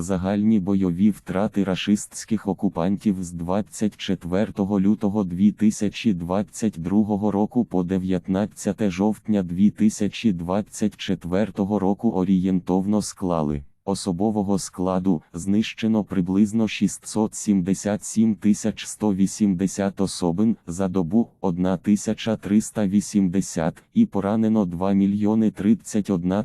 Загальні бойові втрати рашистських окупантів з 24 лютого 2022 року по 19 жовтня 2024 року орієнтовно склали. Особового складу знищено приблизно 677 180 особин за добу 1380 і поранено 2 мільйони 31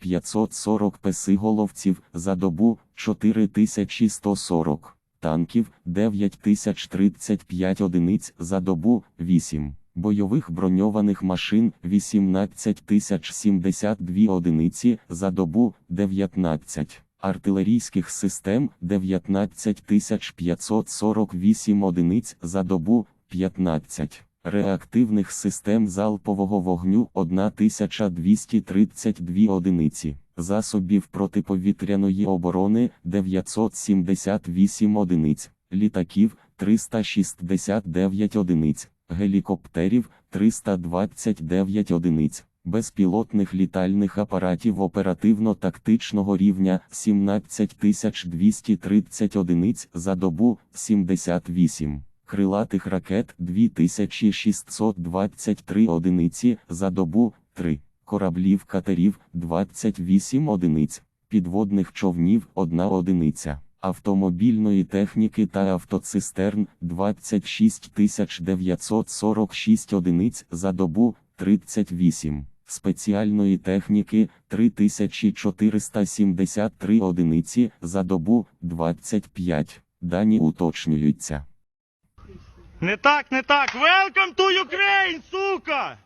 540 песиголовців за добу 4140 танків 9035 одиниць за добу 8 бойових броньованих машин 18072 одиниці за добу 19 артилерійських систем 19548 одиниць за добу 15 реактивних систем залпового вогню 1232 одиниці засобів протиповітряної оборони 978 одиниць літаків 369 одиниць гелікоптерів 329 одиниць, безпілотних літальних апаратів оперативно-тактичного рівня 17230 одиниць за добу 78, крилатих ракет 2623 одиниці за добу 3, кораблів катерів 28 одиниць, підводних човнів 1 одиниця автомобільної техніки та автоцистерн 26 946 одиниць за добу 38, спеціальної техніки 3473 одиниці за добу 25. Дані уточнюються. Не так, не так. Welcome to Ukraine, сука!